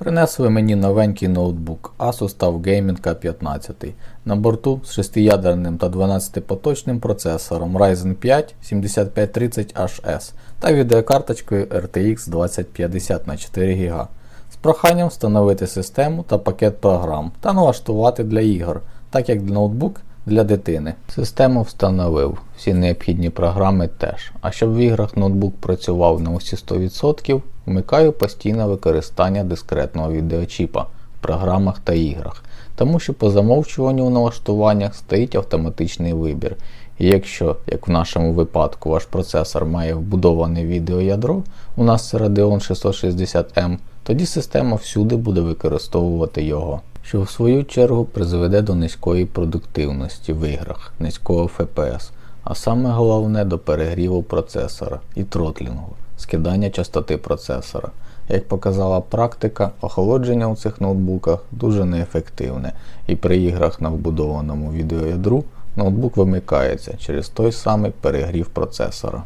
Принесли мені новенький ноутбук Asus TUF Gaming K15 на борту з 6-ядерним та 12-поточним процесором Ryzen 5 7530HS та відеокарточкою RTX 2050 на 4 ГБ з проханням встановити систему та пакет програм та налаштувати для ігор, так як ноутбук для дитини. Систему встановив, всі необхідні програми теж. А щоб в іграх ноутбук працював на усі 100%, вмикаю постійне використання дискретного відеочіпа в програмах та іграх, тому що по замовчуванню у налаштуваннях стоїть автоматичний вибір. І якщо, як в нашому випадку, ваш процесор має вбудоване відеоядро, у нас Radeon 660M, тоді система всюди буде використовувати його, що в свою чергу призведе до низької продуктивності в іграх, низького FPS, а саме головне до перегріву процесора і тротлінгу, скидання частоти процесора. Як показала практика, охолодження у цих ноутбуках дуже неефективне, і при іграх на вбудованому відеоядру ноутбук вимикається через той самий перегрів процесора.